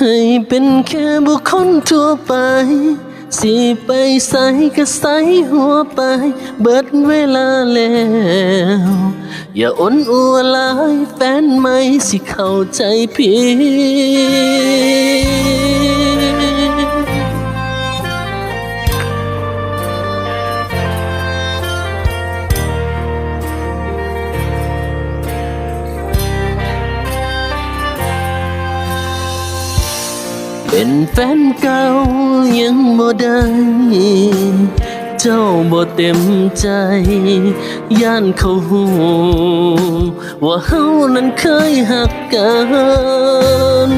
ให้เป็นแค่บุคคลทั่วไป สิไปใส่ก็ใส่หัวไป เบิดเวลาแล้ว อย่าอ้นอัวลายแฟนไม่สิเข้าใจผิด เป็นแฟนเก่ายังบ่ได้เจ้าบ่เต็มใจ ย่านเขาหูว่าเฮานั้นเคยหักกัน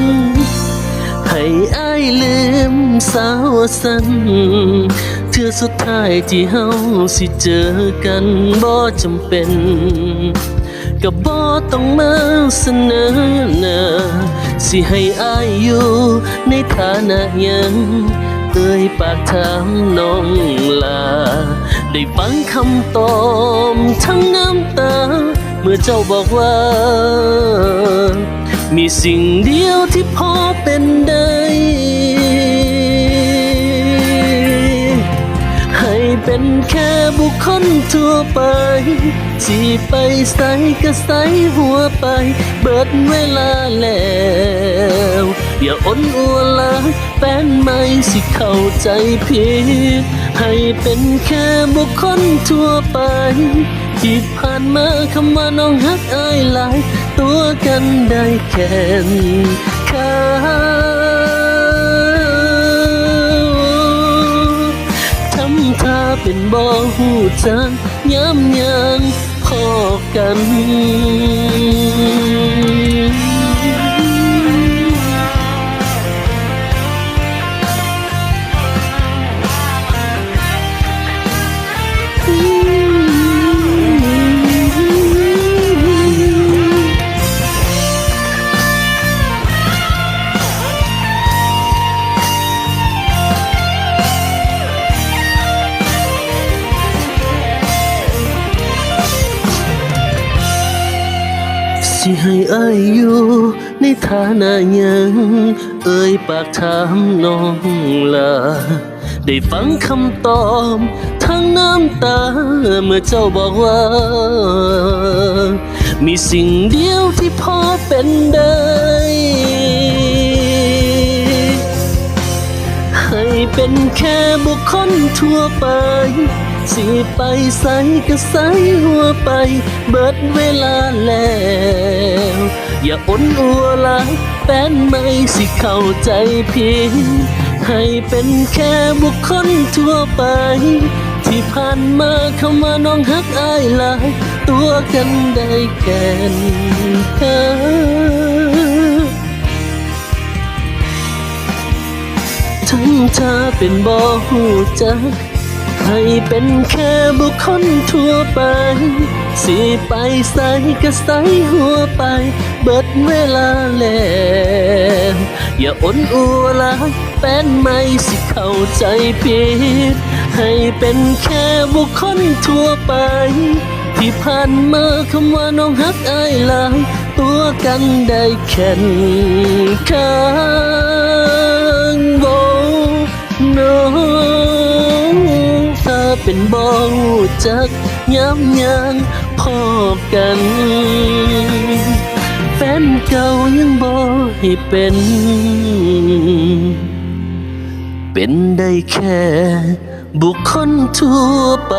ให้อายลืมสาวสันเทื่อสุดท้ายที่เฮาสิเจอกันบ่จำเป็นก็บ่ต้องมาเสนอหน้า สิให้อายอยู่ในฐานะยังเอ่ยปากถามน้องลา ได้ฟังคำตอบทั้งน้ำตา เมื่อเจ้าบอกว่า มีสิ่งเดียวที่พอ แค่บุคคลทั่วไปสิไปใส่ก็ใสหัวไป เบิดเวลาแล้ว อย่าอ้นอัวลาแฟนไม่สิเข้าใจผิด ให้เป็นแค่บุคคลทั่วไปที่ผ่านมาคำว่าน้องฮักอายหลาย ตัวกันได้แค่ข้า เป็นบ่หูจักย้ำยังพอกัน สิให้อายอยู่ในฐานะยัง เอ่ยปากถามน้องลาได้ฟังคำตอบทั้งน้ำตา เมื่อเจ้าบอกว่า มีสิ่งเดียวที่พอเป็นได้ให้เป็นแค่บุคคลทั่วไปสิไปใส่ก็ใส่หัวไป เบิดเวลาแล้ว อย่าอ้นอัวหลายแฟนไม่สิเข้าใจผิดให้เป็นแค่บุคคลทั่วไป ที่ผ่านมาเข้ามาน้องฮักอายหลาย ตัวกันได้แค่นี้ทั้งเธอเป็นบ่หูจัก ให้เป็นแค่บุคคลทั่วไป สิไปใส่ก็ใสหัวไป เบิดเวลาแล้วอย่าอ้นอัวลายแฟนไม่สิเข้าใจผิด ให้เป็นแค่บุคคลทั่วไป ที่ผ่านมาคำว่าน้องฮักอายลาย ตัวกันได้แค่นข้า เป็นบ่จักย้ำยังพบกัน แฟนเก่ายังบ่ให้เป็น เป็นได้แค่ บุคคลทั่วไป